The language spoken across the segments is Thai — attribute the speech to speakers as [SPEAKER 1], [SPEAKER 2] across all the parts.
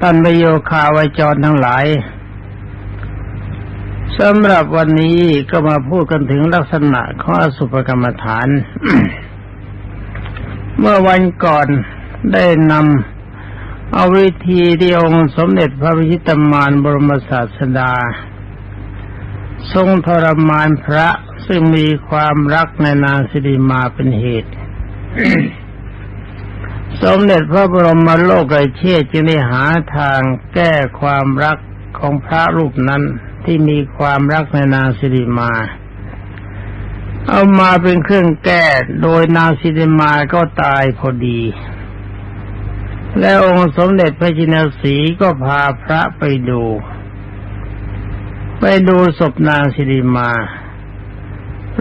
[SPEAKER 1] ตันประโยคาวจรทั้งหลายสำหรับวันนี้ก็มาพูดกันถึงลักษณะของอสุภกรรมฐาน เมื่อวันก่อนได้นำเอาวิธีที่องค์สมเด็จพระวิชิตมารบรมศาสดา ทรงทรมานพระซึ่งมีความรักในนางสิริมาเป็นเหตุ สมเด็จพระบรมโลกไกเชษจึงได้หาทางแก้ความรักของพระรูปนั้นที่มีความรักในนางสิริมา เอามาเป็นเครื่องแก้โดยนางสิริมาก็ตายพอดี และองค์สมเด็จพระจินสีก็พาพระไปดู ไปดูศพนางสิริมา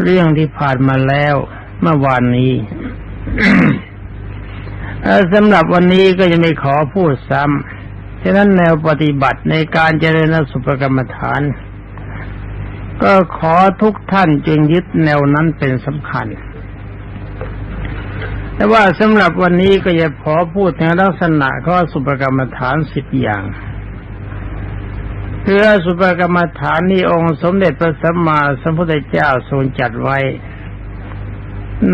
[SPEAKER 1] เรื่องที่ผ่านมาแล้วเมื่อวานนี้ สำหรับวันนี้ก็จะไม่ขอพูดซ้ำฉะนั้นแนวปฏิบัติในการเจริญสุภกรรมฐาน ก็ขอทุกท่านจึงยึดแนวนั้นเป็นสำคัญ แต่ว่าสำหรับวันนี้ก็จะขอพูดในลักษณะข้อสุภกรรมฐานสิบอย่างคือสุภกรรมฐานนี้องค์สมเด็จพระสัมมาสัมพุทธเจ้าทรงจัดไว้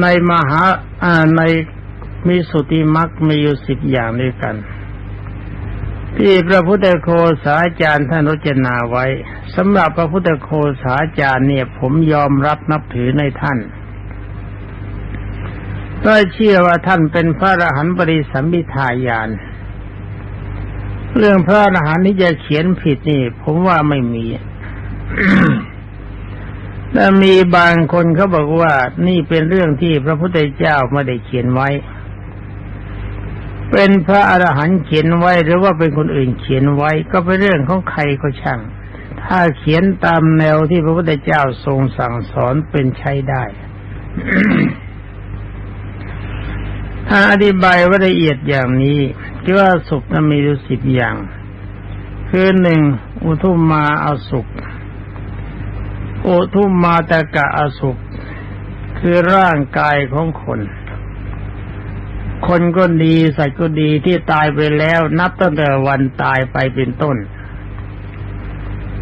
[SPEAKER 1] ในมหาใน มีสุติมักมีอยู่สิบอย่างด้วยกัน ที่พระพุทธโคสาจารย์ท่านรจนาไว้สำหรับพระพุทธโคสาจารย์เนี่ย ผมยอมรับนับถือในท่านก็เชื่อว่าท่านเป็นพระอรหันต์ปริสัมพิทายาน เรื่องพระอรหันต์ที่จะเขียนผิดนี่ ผมว่าไม่มีแต่มีบางคนเขาบอกว่านี่เป็นเรื่องที่พระพุทธเจ้าไม่ได้เขียนไว้ เป็นพระอรหันต์เขียนไว้หรือว่าเป็นคนอื่นเขียนไว้ก็เป็นเรื่องของใครก็ช่าง ถ้าเขียนตามแนวที่พระพุทธเจ้าทรงสั่งสอนเป็นใช้ได้ถ้าอธิบายว่าละเอียดอย่างนี้คือว่าสุขนั้นมีอยู่สิบอย่าง คือหนึ่งอุทุมมาอาสุขอุทุมมาตะกะอาสุข คือร่างกายของคน คนก็ดีสัตว์ก็ดีที่ตายไปแล้ว นับตั้งแต่วันตายไปเป็นต้น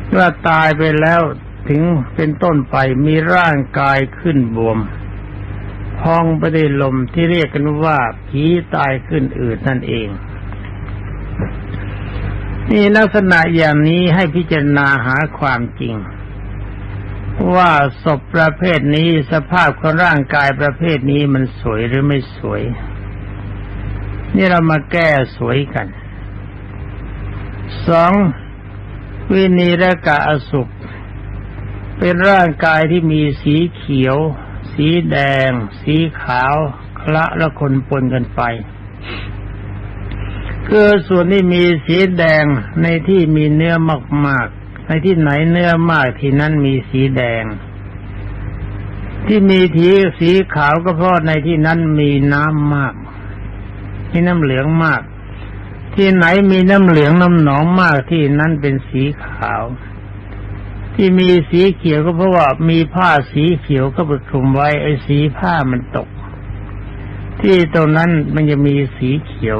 [SPEAKER 1] เมื่อตายไปแล้วถึงเป็นต้นไปมีร่างกายขึ้นบวม พองไปด้วยลมที่เรียกกันว่าผีตายขึ้นอืดนั่นเอง นี่ลักษณะอย่างนี้ให้พิจารณาหาความจริง ว่าศพประเภทนี้สภาพของร่างกายประเภทนี้มันสวยหรือไม่สวย นี่เรามาแก้สวยกันสองวินีรกะอสุขเป็นร่างกายที่มีสีเขียว สีแดง สีขาว คละและคนปนกันไปคือส่วนที่มีสีแดงในที่มีเนื้อมากๆ ในที่ไหนเนื้อมากที่นั้นมีสีแดง ที่มีทีสีขาวก็เพราะในที่นั้นมีน้ำมาก มีน้ำเหลืองมาก ที่ไหนมีน้ำเหลืองน้ำหนองมากที่นั้นเป็นสีขาว ที่มีสีเขียวก็เพราะว่ามีผ้าสีเขียวก็ไปคลุมไว้ไอ้สีผ้ามันตก ที่ตรงนั้นมันจะมีสีเขียว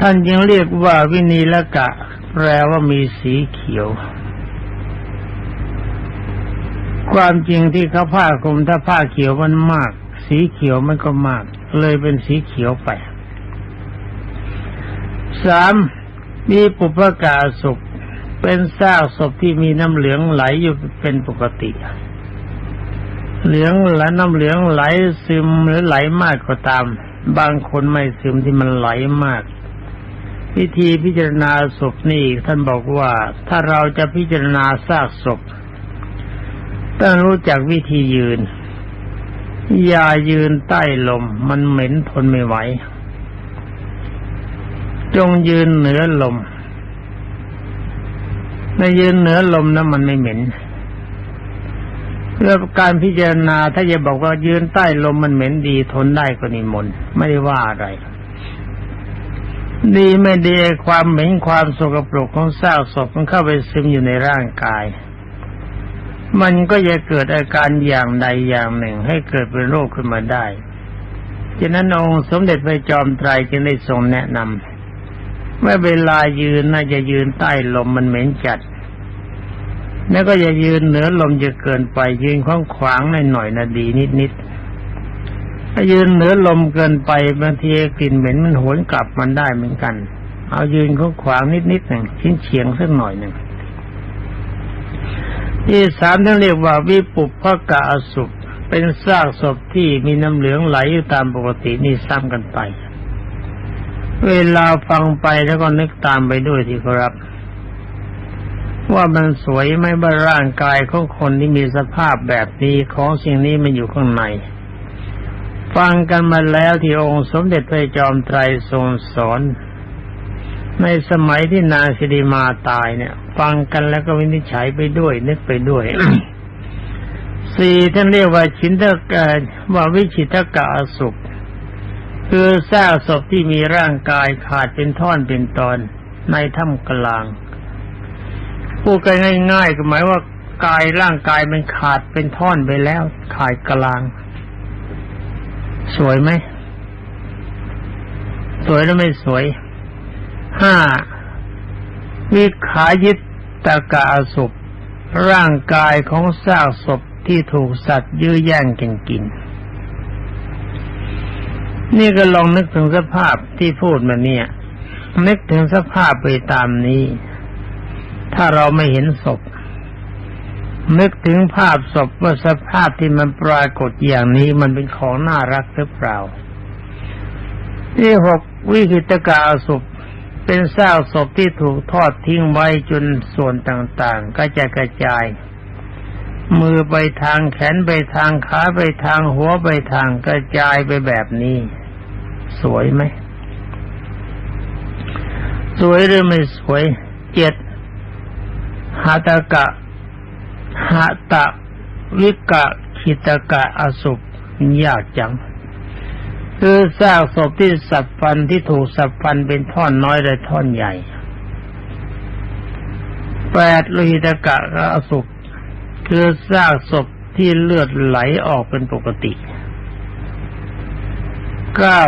[SPEAKER 1] ท่านยังเรียกว่าวินีละกะ แปลว่ามีสีเขียวความจริงที่เขาผ้าคลุมถ้าผ้าเขียวมันมาก สีเขียวมันก็มาก เลยเป็นสีเขียวไปสามมีปุพกาสุขเป็นซากศพที่มีน้ำเหลืองไหลอยู่เป็นปกติ เหลืองและน้ำเหลืองไหลซึมหรือไหลมากก็ตาม บางคนไม่ซึมที่มันไหลมาก วิธีพิจารณาศพนี่ท่านบอกว่าถ้าเราจะพิจารณาซากศพต้องรู้จักวิธียืน อย่ายืนใต้ลม มันเหม็นทนไม่ไหว จงยืนเหนือลมในยืนเหนือลมนะมันไม่เหม็นเรื่องการพิจารณาถ้าจะบอกว่ายืนใต้ลมมันเหม็นดีทนได้ก็นิมนต์ไม่ได้ว่าอะไร ดีไม่ดีความเหม็นความสกปรกของซากศพมันเข้าไปซึมอยู่ในร่างกาย มันก็จะเกิดอาการอย่างใดอย่างหนึ่งให้เกิดเป็นโรคขึ้นมาได้ฉะนั้นองค์สมเด็จพระจอมไตรจึงได้ทรงแนะนำเมื่อเวลายืนน่าจะยืนใต้ลมมันเหม็นจัด แล้วก็อย่ายืนเหนือลมจะเกินไปยืนขวางขวางหน่อยหน่อยๆนะดีนิดนิดๆถ้ายืนเหนือลมเกินไปบางทีกลิ่นเหม็นมันหวนกลับมันได้เหมือนกัน เอายืนขวางขวางนิดนิดๆหนึ่งชิ้นเฉียงสักหน่อยหนึ่ง ที่สามท่านเรียกว่าวิปุปพกะอสุปเป็นซากศพที่มีน้ำเหลืองไหลอยู่ตามปกตินี่ซ้ำกันไป เวลาฟังไปแล้วก็นึกตามไปด้วยที่ครับ ว่ามันสวยไหมบ้าร่างกายของคนที่มีสภาพแบบนี้ของสิ่งนี้มันอยู่ข้างใน ฟังกันมาแล้วที่องค์สมเด็จพระจอมไตรทรงสอน ในสมัยที่นางสิริมาตายเนี่ย ฟังกันแล้วก็วินิจฉัยไปด้วย นึกไปด้วยสี่ท่านเรียกว่าชินทกะว่าวิชิตกะอสุปคือซากศพที่มีร่างกายขาดเป็นท่อนเป็นตอนในถ้ำกลางพูดกันง่ายๆก็หมายว่ากายร่างกายมันขาดเป็นท่อนไปแล้ว ขาดกลาง สวยไหม สวยหรือไม่สวยห้า วิขายิตตกะอสุปร่างกายของซากศพที่ถูกสัตว์ยื้อแย่งกันกิน นี่ก็ลองนึกถึงสภาพที่พูดมาเนี่ย นึกถึงสภาพไปตามนี้ ถ้าเราไม่เห็นศพ นึกถึงภาพศพว่าสภาพที่มันปรากฏอย่างนี้มันเป็นของน่ารักหรือเปล่าที่หกวิหิตกาศพ เป็นซากศพที่ถูกทอดทิ้งไว้จนส่วนต่างๆ ก็จะกระจาย มือไปทางแขนไปทางขาไปทางหัวไปทางกระจายไปแบบนี้ สวยไหม สวยหรือไม่สวย เจ็ดหาตะกะหาตะวิกะขิตะกะอสุปยากจัง คือซากศพที่สับฟันที่ถูกสับฟันเป็นท่อนน้อยและท่อนใหญ่แปดโลหิตกะอสุปคือซากศพที่เลือดไหลออกเป็นปกติเก้า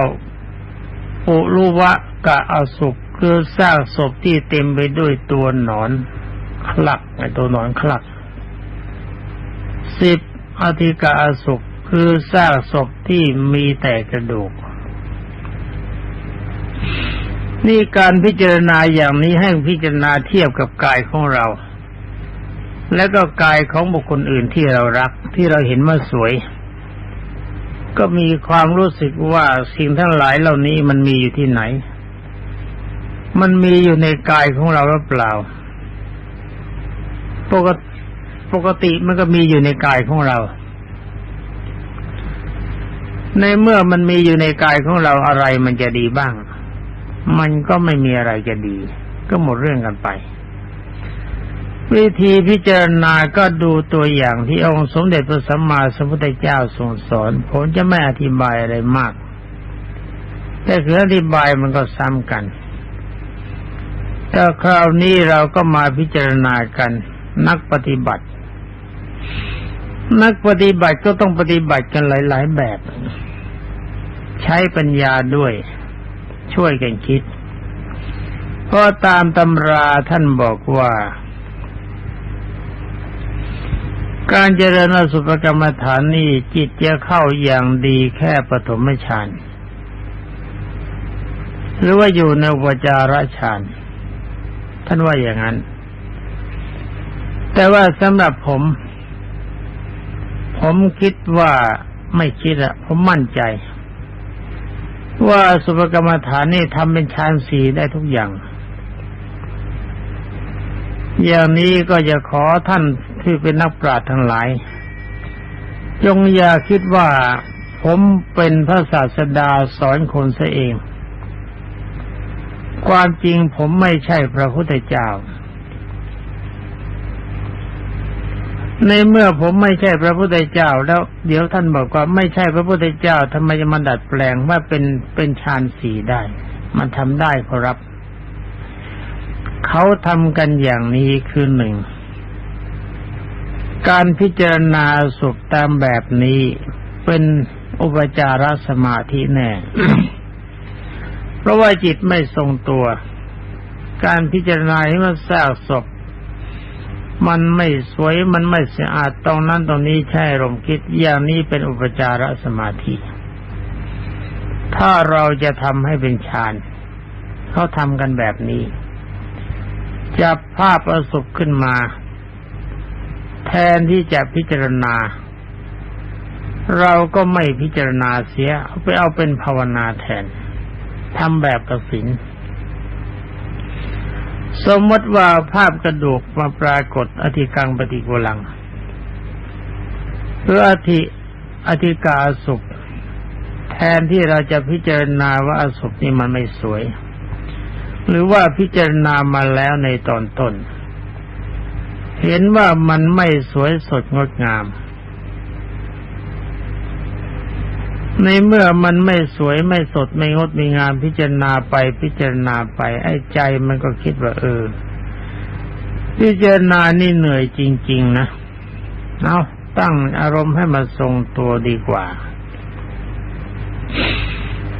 [SPEAKER 1] ปุรุวะกะอสุปคือซากศพที่เต็มไปด้วยตัวหนอนคลักไอตัวหนอนคลักสิบอธิกาอสุป คือซากศพที่มีแต่กระดูก นี่การพิจารณาอย่างนี้ให้พิจารณาเทียบกับกายของเรา และก็กายของบุคคลอื่นที่เรารักที่เราเห็นว่าสวย ก็มีความรู้สึกว่าสิ่งทั้งหลายเหล่านี้มันมีอยู่ที่ไหน มันมีอยู่ในกายของเราหรือเปล่า ปกติปกติมันก็มีอยู่ในกายของเรา ในเมื่อมันมีอยู่ในกายของเราอะไรมันจะดีบ้าง มันก็ไม่มีอะไรจะดี ก็หมดเรื่องกันไป วิธีพิจารณาก็ดูตัวอย่างที่องค์สมเด็จพระสัมมาสัมพุทธเจ้าทรงสอน ผมจะไม่อธิบายอะไรมาก แต่คืออธิบายมันก็ซ้ำกันแต่คราวนี้เราก็มาพิจารณากันนักปฏิบัติ นักปฏิบัติก็ต้องปฏิบัติกันหลาย ๆ แบบ ใช้ปัญญาด้วย ช่วยกันคิดเพราะตามตำราท่านบอกว่า การเจริญอสุภกรรมฐานนี่จิตจะเข้าอย่างดีแค่ปฐมฌานหรือว่าอยู่ในวจาระฌานท่านว่าอย่างนั้น แต่ว่าสำหรับผม ผมคิดว่าไม่คิดอะผมมั่นใจ ว่าสุภกรรมฐานนี่ทำเป็นฌานสีได้ทุกอย่าง อย่างนี้ก็จะขอท่านที่เป็นนักปราชญ์ทั้งหลาย จงอย่าคิดว่าผมเป็นพระศาสดาสอนคนซะเอง ความจริงผมไม่ใช่พระพุทธเจ้า ในเมื่อผมไม่ใช่พระพุทธเจ้า แล้วเดี๋ยวท่านบอกว่าไม่ใช่พระพุทธเจ้าทำไมจะมาดัดแปลงว่าเป็นเป็นฌานสีได้ มันทำได้ขอรับ เขาทำกันอย่างนี้คือหนึ่ง การพิจารณาสุขตามแบบนี้เป็นอุปจารสมาธิแน่ เพราะว่าจิตไม่ทรงตัว การพิจารณาให้มันแทรกศพ มันไม่สวยมันไม่สะอาดตรงนั้นตรงนี้ใช่ลมคิดอย่างนี้เป็นอุปจารสมาธิ ถ้าเราจะทำให้เป็นฌานเขาทำกันแบบนี้ จับภาพประสบขึ้นมา แทนที่จะพิจารณา เราก็ไม่พิจารณาเสีย ไปเอาเป็นภาวนาแทนทำแบบกสิน สมมติว่าภาพกระดูกมาปรากฏอธิกังปฏิโกลังหรืออธิอธิกาสุปแทนที่เราจะพิจารณาว่าอสุปนี่มันไม่สวย หรือว่าพิจารณามาแล้วในตอนต้น เห็นว่ามันไม่สวยสดงดงาม ในเมื่อมันไม่สวยไม่สดไม่งดไม่งามพิจารณาไปพิจารณาไป ไอ้ใจมันก็คิดว่า เออ พิจารณานี่เหนื่อยจริง ๆ นะเอาตั้งอารมณ์ให้มันทรงตัวดีกว่า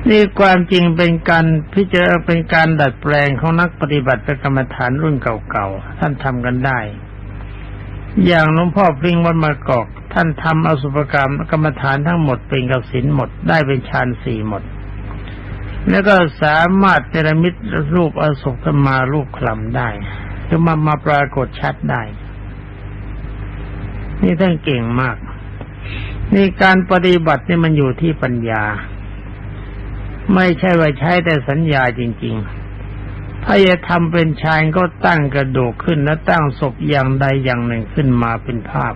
[SPEAKER 1] นี่ความจริงเป็นการพิจารณาเป็นการดัดแปลงของนักปฏิบัติกรรมฐานรุ่นเก่าๆท่านทำกันได้ อย่างหลวงพ่อพริ้งวันมากอก ท่านทำอสุภกรรมกรรมฐานทั้งหมดเป็นกสินหมดได้เป็นฌานสี่หมด แล้วก็สามารถเนรมิตรูปอสุภมารูปคลำได้คือมามาปรากฏชัดได้ นี่ท่านเก่งมาก นี่การปฏิบัตินี่มันอยู่ที่ปัญญา ไม่ใช่ว่าใช้แต่สัญญาจริง ๆ ถ้าจะทำเป็นชายก็ตั้งกระดูกขึ้นและตั้งศพอย่างใดอย่างหนึ่งขึ้นมาเป็นภาพ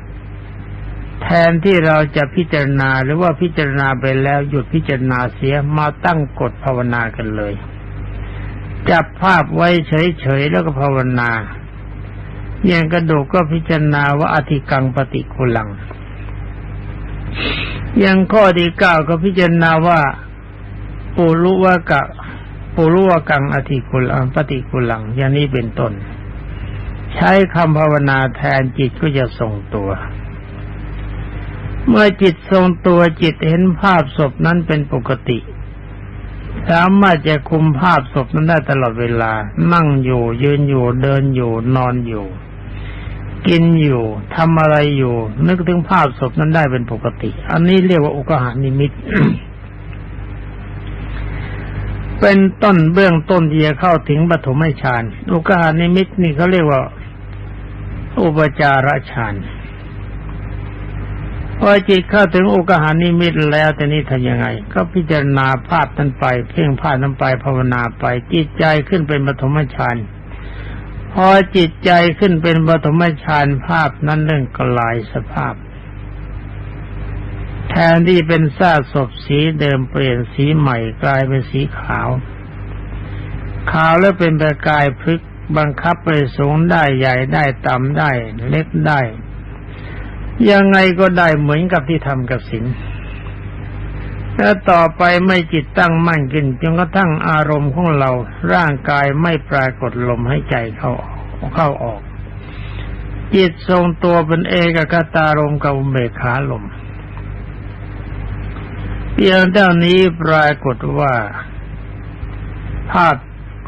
[SPEAKER 1] แทนที่เราจะพิจารณาหรือว่าพิจารณาไปแล้วหยุดพิจารณาเสียมาตั้งกฎภาวนากันเลย จับภาพไว้เฉยๆแล้วก็ภาวนาอย่างกระดูกก็พิจารณาว่าอธิกังปฏิกุลัง อย่างข้อที่เก้าก็พิจารณาว่าปุรุวกะ ปุรุวกังอธิกุลังปฏิกุลัง อย่างนี้เป็นต้น ใช้คำภาวนาแทนจิตก็จะทรงตัว เมื่อจิตทรงตัวจิตเห็นภาพศพนั้นเป็นปกติ สามารถจะคุมภาพศพนั้นได้ตลอดเวลา นั่งอยู่ ยืนอยู่เดินอยู่นอนอยู่ กินอยู่ทำอะไรอยู่ นึกถึงภาพศพนั้นได้เป็นปกติ อันนี้เรียกว่าอุกหานิมิต เป็นต้นเบื้องต้นที่จะเข้าถึงปฐมฌานอุกหานิมิตนี่เขาเรียกว่า อุปจารฌานพอจิตเข้าถึงอุกหานิมิตแล้วแต่นี้ทำยังไง ก็พิจารณาภาพนั้นไป เพ่งภาพนั้นไปภาวนาไป จิตใจขึ้นเป็นปฐมฌานพอจิตใจขึ้นเป็นปฐมฌานภาพนั้นเรื่องกลายสภาพ นที่เป็นซากศพสีเดิมเปลี่ยนสีใหม่กลายเป็นสีขาว ขาวแล้วเป็นประกายพลึกบังคับไปสูงได้ใหญ่ได้ต่ำได้ เล็กได้ ยังไงก็ได้เหมือนกับที่ทำกับสินแล้วต่อไปไม่จิตตั้งมั่นขึ้นจนกระทั่งอารมณ์ของเราร่างกายไม่ปรากฏลมให้ใจเข้าเข้าออก จิตทรงตัวเป็นเอกคตารมกับเบขาลม เพียงเท่านี้ปรากฏว่า ภาพ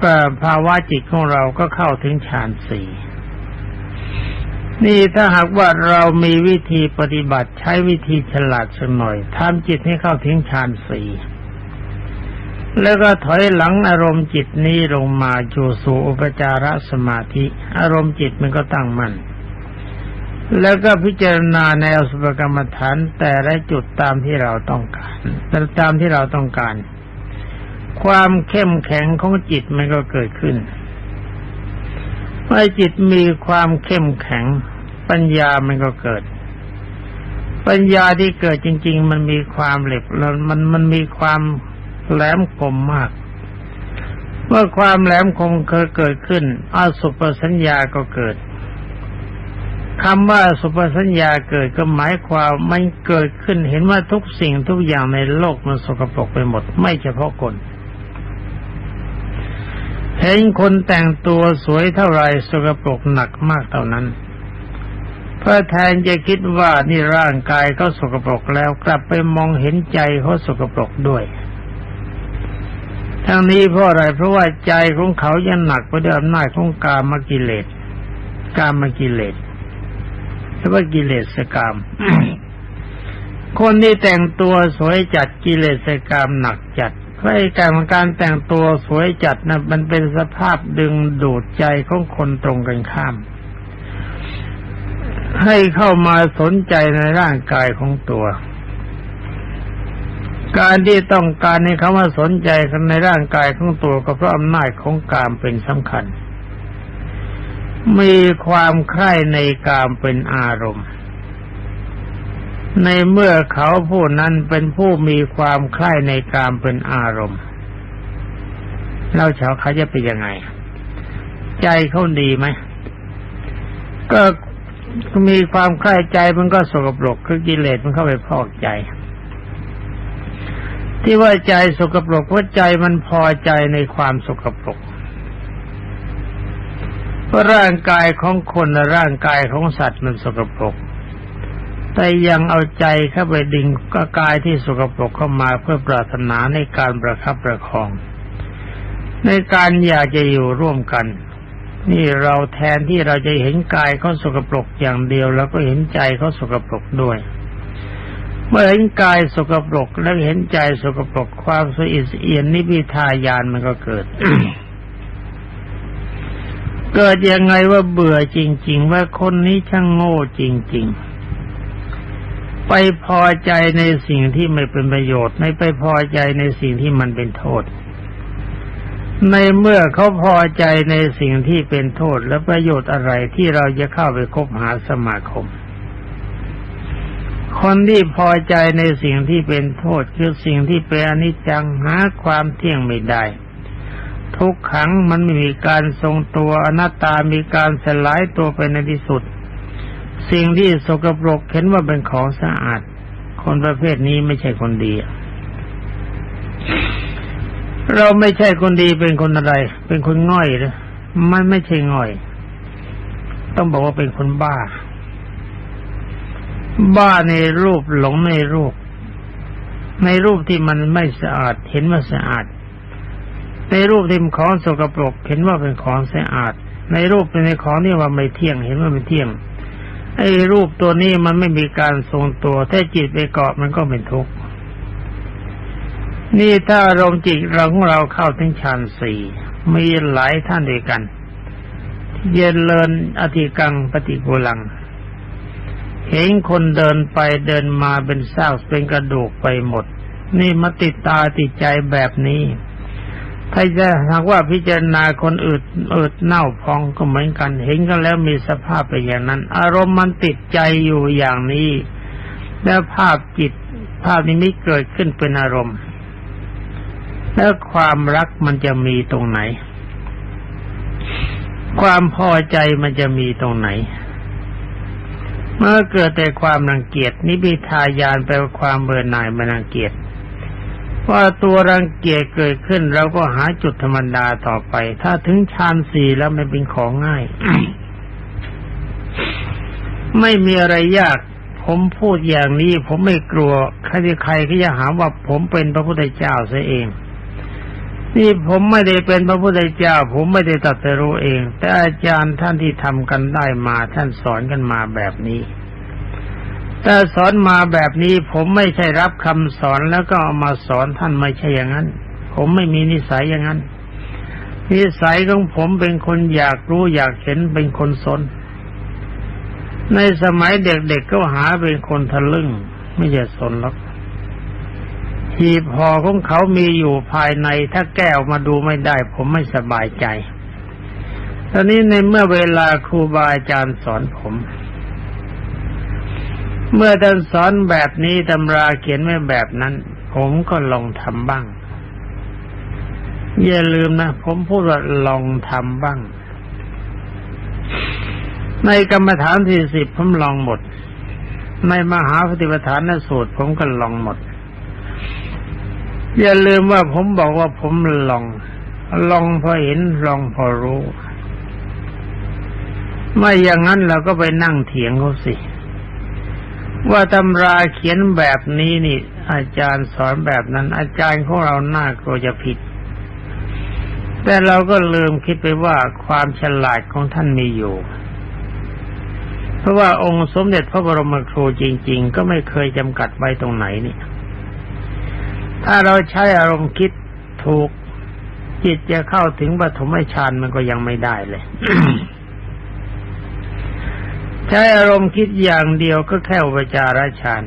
[SPEAKER 1] กภาวะจิตของเราก็เข้าถึงฌานสี่นี่ถ้าหากว่าเรามีวิธีปฏิบัติใช้วิธีฉลาดสักหน่อยทำจิตให้เข้าถึงฌานสี่แล้วก็ถอยหลังอารมณ์จิตนี้ลงมาจูสู่อุปจารสมาธิ อารมณ์จิตมันก็ตั้งมั่น แล้วก็พิจารณาในอสุภกรรมฐานแต่ละจุดตามที่เราต้องการตามที่เราต้องการ ความเข้มแข็งของจิตมันก็เกิดขึ้นเมื่อจิตมีความเข้มแข็ง ปัญญามันก็เกิด ปัญญาที่เกิดจริง ๆ มันมีความเหล็กแล้วมันมันมีความแหลมคมมาก เมื่อความแหลมคมเคยเกิดขึ้นอาสุปสัญญาก็เกิด คำว่าสุปสัญญาเกิดก็หมายความมันเกิดขึ้นเห็นว่าทุกสิ่งทุกอย่างในโลกมันสกปรกไปหมด ไม่เฉพาะคนเห็นคนแต่งตัวสวยเท่าไรสกปรกหนักมากเท่านั้น เพื่อแทนจะคิดว่านี่ร่างกายเขาสกปรกแล้วกลับไปมองเห็นใจเขาสกปรกด้วยทั้งนี้เพราะอะไรเพราะว่าใจของเขายังหนักไปด้วยอำนาจของกามกิเลสกามกิเลส หรือว่ากิเลสกรรมคนที่แต่งตัวสวยจัดกิเลสกรรมหนักจัดเพราะไอ้การการแต่งตัวสวยจัดนะมันเป็นสภาพดึงดูดใจของคนตรงกันข้าม ให้เข้ามาสนใจในร่างกายของตัว การที่ต้องการให้เขามาสนใจในร่างกายของตัวก็เพราะอำนาจของกามเป็นสำคัญ มีความใคร่ในกามเป็นอารมณ์ ในเมื่อเขาผู้นั้นเป็นผู้มีความใคร่ในกามเป็นอารมณ์เราเฉาเขาจะเป็นยังไง ใจเขาดีไหมก็มีความใคร่ใจมันก็สกปรกคือกิเลสมันเข้าไปพอกใจ ที่ว่าใจสกปรกเพราะใจมันพอใจในความสกปรก เพราะร่างกายของคนร่างกายของสัตว์มันสกปรก แต่ยังเอาใจเข้าไปดึงก็กายที่สกปรกเข้ามาเพื่อปรารถนาในการประคับประคอง ในการอยากจะอยู่ร่วมกัน นี่เราแทนที่เราจะเห็นกายเขาสกปรกอย่างเดียว แล้วก็เห็นใจเขาสกปรกด้วยเมื่อเห็นกายสกปรกแล้วเห็นใจสกปรกความสะอิดสเอียนนิพิทายานมันก็เกิด เกิดยังไงว่าเบื่อจริง ๆ ว่าคนนี้ช่างโง่จริง ๆ ไปพอใจในสิ่งที่ไม่เป็นประโยชน์ ไม่ไปพอใจในสิ่งที่มันเป็นโทษ ในเมื่อเขาพอใจในสิ่งที่เป็นโทษและประโยชน์อะไรที่เราจะเข้าไปคบหาสมาคม คนที่พอใจในสิ่งที่เป็นโทษคือสิ่งที่เป็นอนิจจังหาความเที่ยงไม่ได้ ทุกขังมันไม่มีการทรงตัวอนัตตามีการสลายตัวไปในที่สุด สิ่งที่สกปรกเห็นว่าเป็นของสะอาด คนประเภทนี้ไม่ใช่คนดี เราไม่ใช่คนดีเป็นคนอะไร เป็นคนง่อยหรือมันไม่ใช่ง่อย ต้องบอกว่าเป็นคนบ้า บ้าในรูปหลงในรูป ในรูปที่มันไม่สะอาดเห็นว่าสะอาด ในรูปที่มันของสกปรก เห็นว่าเป็นของสะอาด ในรูปเป็นในของที่ว่าไม่เที่ยง เห็นว่าไม่เที่ยง ไอ้รูปตัวนี้มันไม่มีการทรงตัว ถ้าจิตไปเกาะมันก็เป็นทุกข์ นี่ถ้าอารมณ์จิตเราของเราเข้าถึงฌานสี่มีหลายท่านด้วยกัน เย็นเลินอธิกังปฏิกูลัง เห็นคนเดินไปเดินมาเป็นซากเป็นกระดูกไปหมด นี่มาติดตาติดใจแบบนี้ ถ้าจะหากว่าพิจารณาคนอืดอืดเน่าพองก็เหมือนกัน เห็นกันแล้วมีสภาพไปนอย่างนั้น อารมณ์มันติดใจอยู่อย่างนี้ แล้วภาพจิต ภาพนี้ม่เกิดขึ้นเป็นอารมณ์ แล้วความรักมันจะมีตรงไหน ความพอใจมันจะมีตรงไหน เมื่อเกิดแต่ความรังเกียจนิพิทายานแปลว่าความเบื่อหน่ายมันรังเกียจ ว่าตัวรังเกียจเกิดขึ้นเราก็หาจุดธรรมดาต่อไป ถ้าถึงฌานสี่แล้วมันเป็นของง่าย ไม่มีอะไรยาก ผมพูดอย่างนี้ ผมไม่กลัว ใครใครก็จะหาว่าผมเป็นพระพุทธเจ้าซะเองนี่ผมไม่ได้เป็นพระพุทธเจ้า ผมไม่ได้ตรัสรู้เอง แต่อาจารย์ท่านที่ทำกันได้มา ท่านสอนกันมาแบบนี้ แต่สอนมาแบบนี้ผมไม่ใช่รับคำสอนแล้วก็เอามาสอนท่านไม่ใช่อย่างนั้น ผมไม่มีนิสัยอย่างนั้น นิสัยของผมเป็นคนอยากรู้อยากเห็นเป็นคนสน ในสมัยเด็กๆก็หาเป็นคนทะลึ่ง ไม่ใช่สนหรอกหีบห่อของเขามีอยู่ภายในถ้าแก้วมาดูไม่ได้ ผมไม่สบายใจ ตอนนี้ในเมื่อเวลาครูบาอาจารย์สอนผม เมื่อท่านสอนแบบนี้ตำราเขียนไว้แบบนั้น ผมก็ลองทำบ้าง อย่าลืมนะ ผมพูดว่าลองทำบ้าง ในกรรมฐานที่สิบผมลองหมด ในมหาปฏิปทานสูตร ผมก็ลองหมด อย่าลืมว่าผมบอกว่าผมลอง ลองพอเห็นลองพอรู้ ไม่อย่างนั้นเราก็ไปนั่งเถียงเขาสิ ว่าตำราเขียนแบบนี้นี่ อาจารย์สอนแบบนั้น อาจารย์ของเราหน้ากลัวจะผิด แต่เราก็ลืมคิดไปว่าความฉลาดของท่านมีอยู่ เพราะว่าองค์สมเด็จพระบรมครูจริง ๆ ก็ไม่เคยจำกัดไว้ตรงไหนนี่ถ้าเราใช้อารมณ์คิดถูกจิตจะเข้าถึงปฐมฌานมันก็ยังไม่ได้เลย ใช้อารมณ์คิดอย่างเดียวก็แค่อุปจารฌาน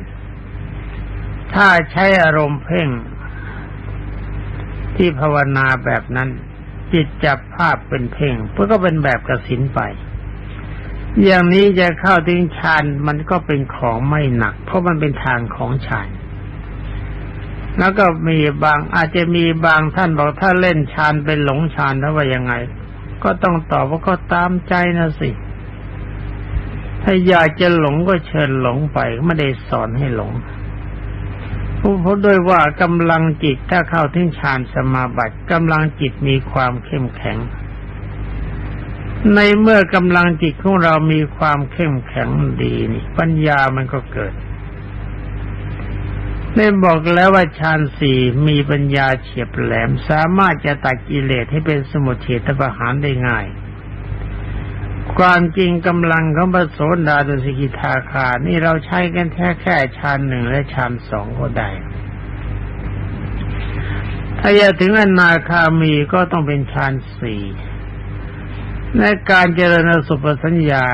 [SPEAKER 1] ถ้าใช้อารมณ์เพ่งที่ภาวนาแบบนั้น จิตจับภาพเป็นเพ่งเพื่อก็เป็นแบบกสินไป อย่างนี้จะเข้าถึงฌานมันก็เป็นของไม่หนัก เพราะมันเป็นทางของฌานแล้วก็มีบางอาจจะมีบางท่านบอกถ้าเล่นฌานเป็นหลงฌานแล้วว่ายังไง ก็ต้องตอบว่าก็ตามใจนะสิ ถ้าอยากจะหลงก็เชิญหลงไปไม่ได้สอนให้หลงเพราะด้วยว่ากำลังจิตถ้าเข้าถึงฌานสมาบัติกำลังจิตมีความเข้มแข็ง ในเมื่อกำลังจิตของเรามีความเข้มแข็งดีนี่ปัญญามันก็เกิดได้บอกแล้วว่าฌานสี่มีปัญญาเฉียบแหลมสามารถจะตัดกิเลสให้เป็นสมุทเฉทประหารได้ง่าย ความจริงกำลังของพระโสดาตุสกิทาคา นี่เราใช้กันแค่แค่ฌานหนึ่งและฌานสองก็ได้ ถ้าจะถึงอนาคามีก็ต้องเป็นฌานสี่ในการเจริญสุปสัญญา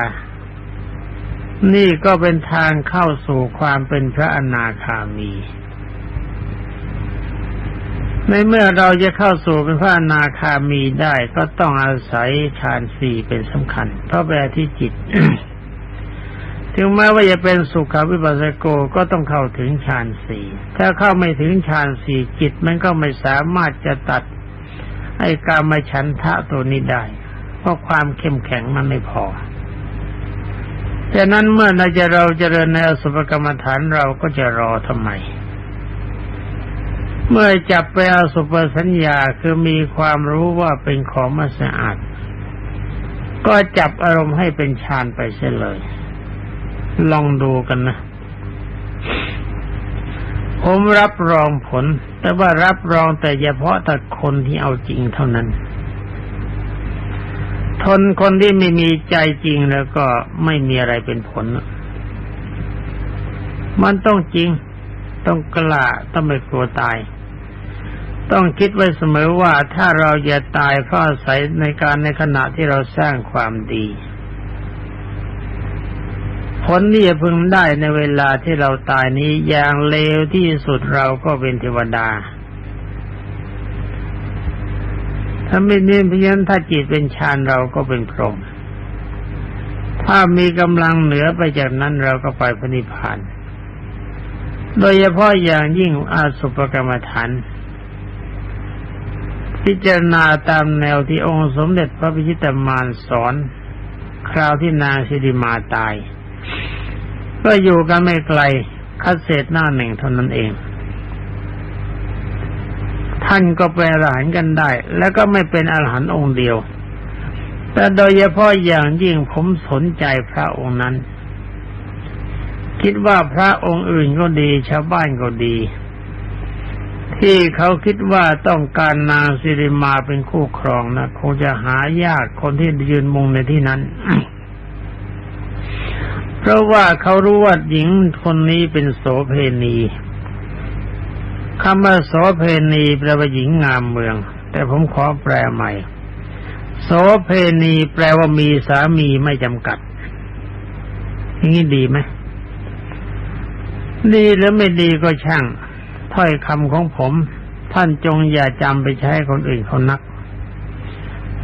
[SPEAKER 1] นี่ก็เป็นทางเข้าสู่ความเป็นพระอนาคามี ในเมื่อเราจะเข้าสู่เป็นพระอนาคามีได้ก็ต้องอาศัยฌานสี่เป็นสำคัญ เพราะแปลที่จิต ถึงแม้ว่าจะเป็นสุขวิปัสสโกก็ต้องเข้าถึงฌานสี่ถ้าเข้าไม่ถึงฌานสี่จิตมันก็ไม่สามารถจะตัดไอ้การมฉันทะตัวนี้ได้ เพราะความเข้มแข็งมันไม่พอฉะนั้นเมื่อเราจะเราจเจริญในอสุภกรรมฐานเราก็จะรอทำไม เมื่อจับไปเอาสุปสัญญาคือมีความรู้ว่าเป็นของไม่สะอาด ก็จับอารมณ์ให้เป็นฌานไปเสียเลย ลองดูกันนะ ผมรับรองผล แต่ว่ารับรองแต่เฉพาะแต่คนที่เอาจริงเท่านั้น ทนคนที่ไม่มีใจจริงแล้วก็ไม่มีอะไรเป็นผล มันต้องจริงต้องกล้าต้องไม่กลัวตาย ต้องคิดไว้เสมอว่าถ้าเราจะตายเพราะอาศัยในการในขณะที่เราสร้างความดี ผลที่จะพึงได้ในเวลาที่เราตายนี้อย่างเลวที่สุดเราก็เป็นเทวดา ถ้าไม่เน้นเพียงถ้าจิตเป็นฌานเราก็เป็นพรหมถ้ามีกำลังเหนือไปจากนั้นเราก็ไปพระนิพพานโดยเฉพาะอย่างยิ่งอาสุปกรรมฐาน พิจารณาตามแนวที่องค์สมเด็จพระพิชิตมารสอน คราวที่นางสิริมาตาย ก็อยู่กันไม่ไกลคัดเศษหน้าหนึ่งเท่านั้นเอง ท่านก็เป็นอรหันต์กันได้ แล้วก็ไม่เป็นอรหันต์องค์เดียว แต่โดยเฉพาะอย่างยิ่งผมสนใจพระองค์นั้น คิดว่าพระองค์อื่นก็ดีชาวบ้านก็ดี ที่เขาคิดว่าต้องการนางสิริมาเป็นคู่ครองนะคงจะหายากคนที่ยืนมุงในที่นั้น เพราะว่าเขารู้ว่าหญิงคนนี้เป็นโสเพณีคำว่าโสเพณีแปลว่าหญิงงามเมือง แต่ผมขอแปลใหม่โสเพณีแปลว่ามีสามีไม่จำกัดอย่างนี้ดีไหมดีหรือไม่ดีก็ช่าง ถ้อยคำของผม ท่านจงอย่าจำไปใช้คนอื่นเขานัก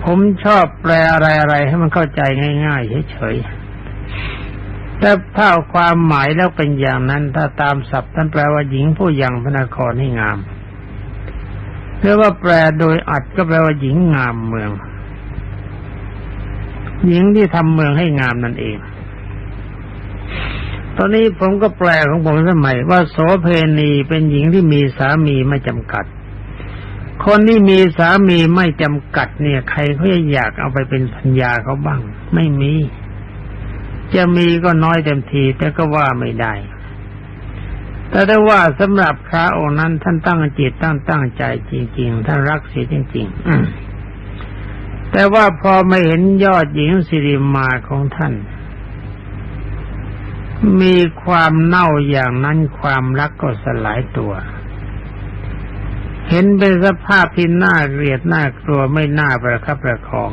[SPEAKER 1] ผมชอบแปลอะไรๆให้มันเข้าใจง่าย ๆ เฉยๆแต่ถ้าเอาความหมายแล้วเป็นอย่างนั้น ถ้าตามศัพท์ท่านแปลว่าหญิงผู้ยังพระนครให้งามหรือว่าแปลโดยอัดก็แปลว่าหญิงงามเมือง หญิงที่ทำเมืองให้งามนั่นเอง ตอนนี้ผมก็แปลของผมสมัยว่าโสเพณีเป็นหญิงที่มีสามีไม่จำกัด คนที่มีสามีไม่จำกัดเนี่ย ใครเขาจะอยากเอาไปเป็นพัญญาเขาบ้าง ไม่มี จะมีก็น้อยเต็มที แต่ก็ว่าไม่ได้ แต่ได้ว่าสำหรับพระองค์นั้นท่านตั้งจิตตั้งตั้งใจจริง ๆ ท่านรักเสียจริง ๆ แต่ว่าพอมาเห็นยอดหญิงสิริมาของท่าน มีความเน่าอย่างนั้นความรักก็สลายตัว เห็นเป็นสภาพที่น่าเกลียดน่ากลัวไม่น่าประคับประคอง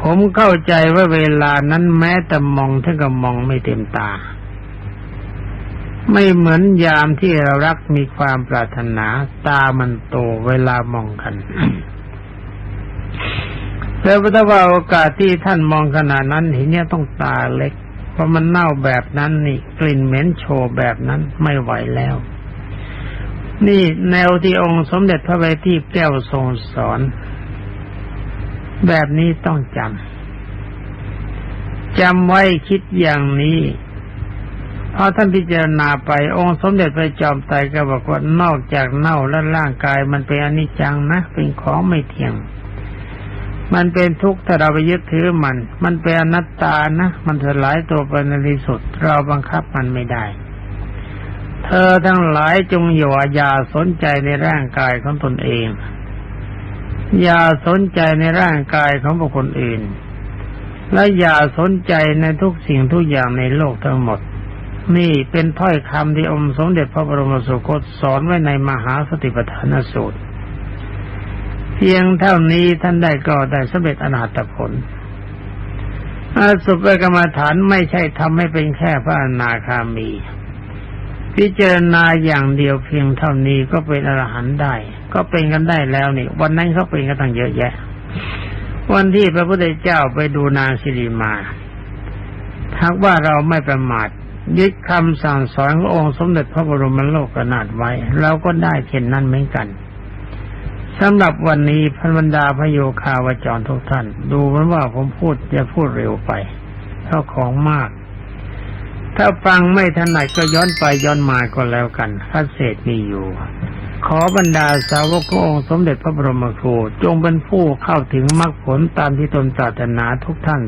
[SPEAKER 1] ผมเข้าใจว่าเวลานั้นแม้แต่มองท่านก็มองไม่เต็มตา ไม่เหมือนยามที่เรารักมีความปรารถนาตามันโตเวลามองกันแต่ถ้าว่าโอกาสที่ท่านมองขนาดนั้นเห็นเนี่ยต้องตาเล็ก เพราะมันเน่าแบบนั้นนี่ กลิ่นเหม็นโชว์แบบนั้นไม่ไหวแล้ว นี่แนวที่องค์สมเด็จพระบัณฑิตแก้วทรงสอน แบบนี้ต้องจำจำไว้คิดอย่างนี้พอท่านพิจารณาไปองค์สมเด็จพระจอมไตรก็บอกว่านอกจากเน่าและร่างกายมันเป็นอนิจจังนะ เป็นของไม่เที่ยง มันเป็นทุกข์ถ้าเราไปยึดถือมัน มันเป็นอนัตตานะ มันสลายตัวไปในที่สุด เราบังคับมันไม่ได้ เธอทั้งหลายจงอย่าอย่าสนใจในร่างกายของตนเอง อย่าสนใจในร่างกายของบุคคลอื่น และอย่าสนใจในทุกสิ่งทุกอย่างในโลกทั้งหมด นี่เป็นถ้อยคำที่องค์สมเด็จพระบรมสุคตสอนไว้ในมหาสติปัฏฐานสูตร พียงเท่านี้ท่านได้ก็ได้สำเร็จอนาตผลอาสุภกรรมฐานไม่ใช่ทำให้เป็นแค่พระอนาคามี พิจารณาอย่างเดียวเพียงเท่านี้ก็เป็นอรหันต์ได้ ก็เป็นกันได้แล้วนี่ วันนั้นเขาเป็นกันตั้งเยอะแยะ วันที่พระพุทธเจ้าไปดูนางสิริมาหากว่าเราไม่ประมาทยึดคำสั่งสอนขององค์สมเด็จพระบรมโลกนาถไว้เราก็ได้เช่นนั้นเหมือนกัน สำหรับวันนี้พันบรรดาพโยคาวจรทุกท่าน ดูมันว่าผมพูดจะพูดเร็วไปเท่าของมาก ถ้าฟังไม่ถนัดก็ย้อนไปย้อนมาก็แล้วกันคัดเศษมีอยู่ ขอบรรดาสาวกขององค์สมเด็จพระบรมครู จงเป็นผู้เข้าถึงมรรคผลตามที่ตนปรารถนาทุกท่าน